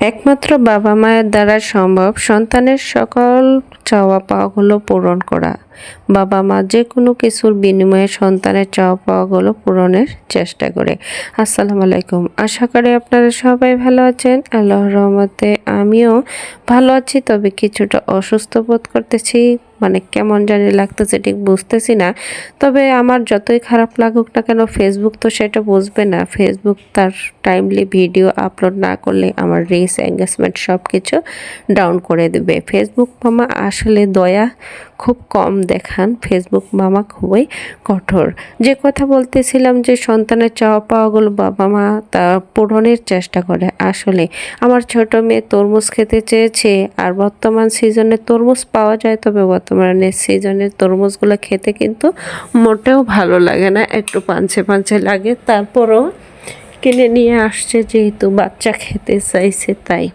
একমাত্র বাবা মায়ের দ্বারা সম্ভব সন্তানের সকল চাওয়া পাওয়াগুলো পূরণ করা। বাবা মা যে কোনো কিছুর বিনিময়ে সন্তানের চাওয়া পাওয়াগুলো পূরণের চেষ্টা করে। আসসালামু আলাইকুম। আশা করি আপনারা সবাই ভালো আছেন। আল্লাহর রহমতে আমিও ভালো আছি, তবে কিছুটা অসুস্থ বোধ করতেছি। মানে কেমন জানি লাগতেছে ঠিক বুঝতেছি না। তবে আমার যতই খারাপ লাগুক না কেন ফেসবুক তো সেটা বুঝবে না। ফেসবুক তার টাইমলি ভিডিও আপলোড না করলে আমার রিস এঙ্গেজমেন্ট সব কিছু ডাউন করে দেবে। ফেসবুক মামা আসলে দয়া খুব কম দেখান। ফেসবুক মামা খুবই কঠোর। যে কথা বলতেছিলাম যে সন্তানের চাওয়া পাওয়াগুলো বাবা মা তা পূরণের চেষ্টা করে। আসলে আমার ছোট মেয়ে তরমুজ খেতে চেয়েছে আর বর্তমান সিজনে তরমুজ পাওয়া যায়, তবে বর্তমানে সিজনের তরমুজগুলো খেতে কিন্তু মোটেও ভালো লাগে না। একটু পাঞ্চে পাঞ্চে লাগে। তারপরও কিনে নিয়ে আসছে যেহেতু বাচ্চা খেতে চাইছে তাই।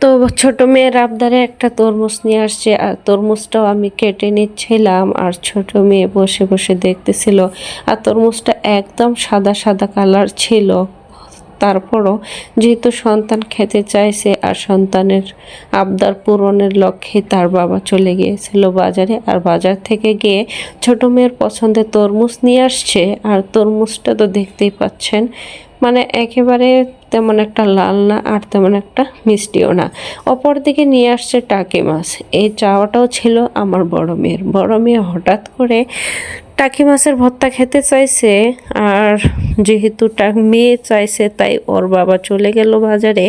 তো ছোট মেয়ের আবদারে একটা তরমুজ নিয়ে আসছে, আর তরমুজটাও আমি কেটে নিচ্ছিলাম, আর ছোট মেয়ে বসে বসে দেখতেছিল, আর তরমুজটা একদম সাদা সাদা কালার ছিল। তারপরও যেহেতু সন্তান খেতে চাইছে, আর সন্তানের আবদার পূরণের লক্ষ্যে তার বাবা চলে গিয়েছিল বাজারে, আর বাজার থেকে গিয়ে ছোট মেয়ের পছন্দের তরমুজ নিয়ে আসছে। আর তরমুজটা তো দেখতেই পাচ্ছেন মানে একেবারে তেমন একটা লাল না আর তেমন একটা মিষ্টিও না। অপর দিকে নিয়ে আসছে টাকি মাছ। এই চাওয়াটাও ছিল আমার বড় মেয়ের। বড় মেয়ে হঠাৎ করে টাকি মাছের ভর্তা খেতে চাইছে আর যেহেতু টাক মেয়ে চাইছে, তাই ওর বাবা চলে গেল বাজারে।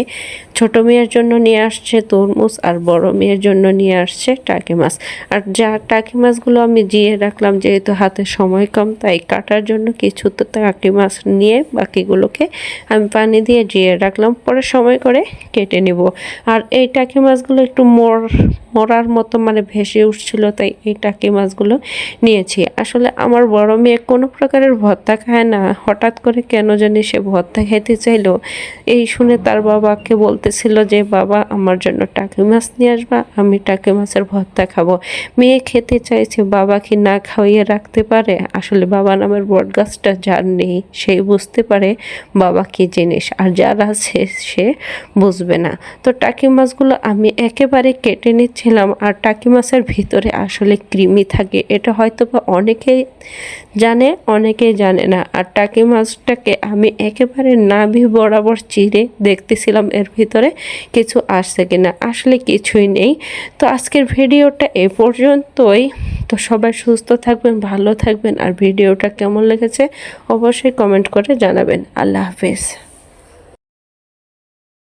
ছোট মেয়ের জন্য নিয়ে আসছে তরমুজ আর বড় মেয়ের জন্য নিয়ে আসছে টাকি মাছ। আর যা টাকি মাছগুলো আমি জিয়ে রাখলাম, যেহেতু হাতে সময় কম, তাই কাটার জন্য কিছু তো টাকি মাছ নিয়ে বাকিগুলোকে আমি পানি দিয়ে জিয়ে রাখলাম। পরে সময় করে কেটে নিব। আর এই টাকি মাছগুলো একটু মর, মরার মতো মানে ভেসে উঠছিল, তাই এই টাকি মাছগুলো নিয়েছি। আসলে আমার বড় মেয়ে কোনো প্রকারের ভর্তা খায় না। হঠাৎ করে কেন জানি সে ভর্তা খেতে চাইলো। এই শুনে তার বাবাকে বলতেছিল যে, বাবা, আমার জন্য টাকি মাছ নিয়ে আসবা, আমি টাকি মাছের ভর্তা খাব। মেয়ে খেতে চাইছে, বাবা কি না খাওয়িয়ে রাখতে পারে? আসলে বাবা নামের বট গাছটা যার নেই, সেই বুঝতে পারে। বাবা কি জিনিস? আর যার আছে, সে বুঝবে না। তো টাকি মাছগুলো আমি একেবারে কেটে নিচ্ছিলাম, আর টাকি মাছের ভিতরে আসলে কৃমি থাকে। এটা হয়তো বা অনেকেই জানে অনেকেই জানে না। আর টাকি মাছটাকে আমি একেবারে নাভি বরাবর চিরে দেখতেছিলাম এর ভিতরে কিছু আসছে কিনা। আসলে কিছুই নেই। তো আজকের ভিডিওটা এ পর্যন্তই। তো সবাই সুস্থ থাকবেন, ভালো থাকবেন, আর ভিডিওটা কেমন লেগেছে অবশ্যই কমেন্ট করে জানাবেন। আল্লাহ হাফেজ।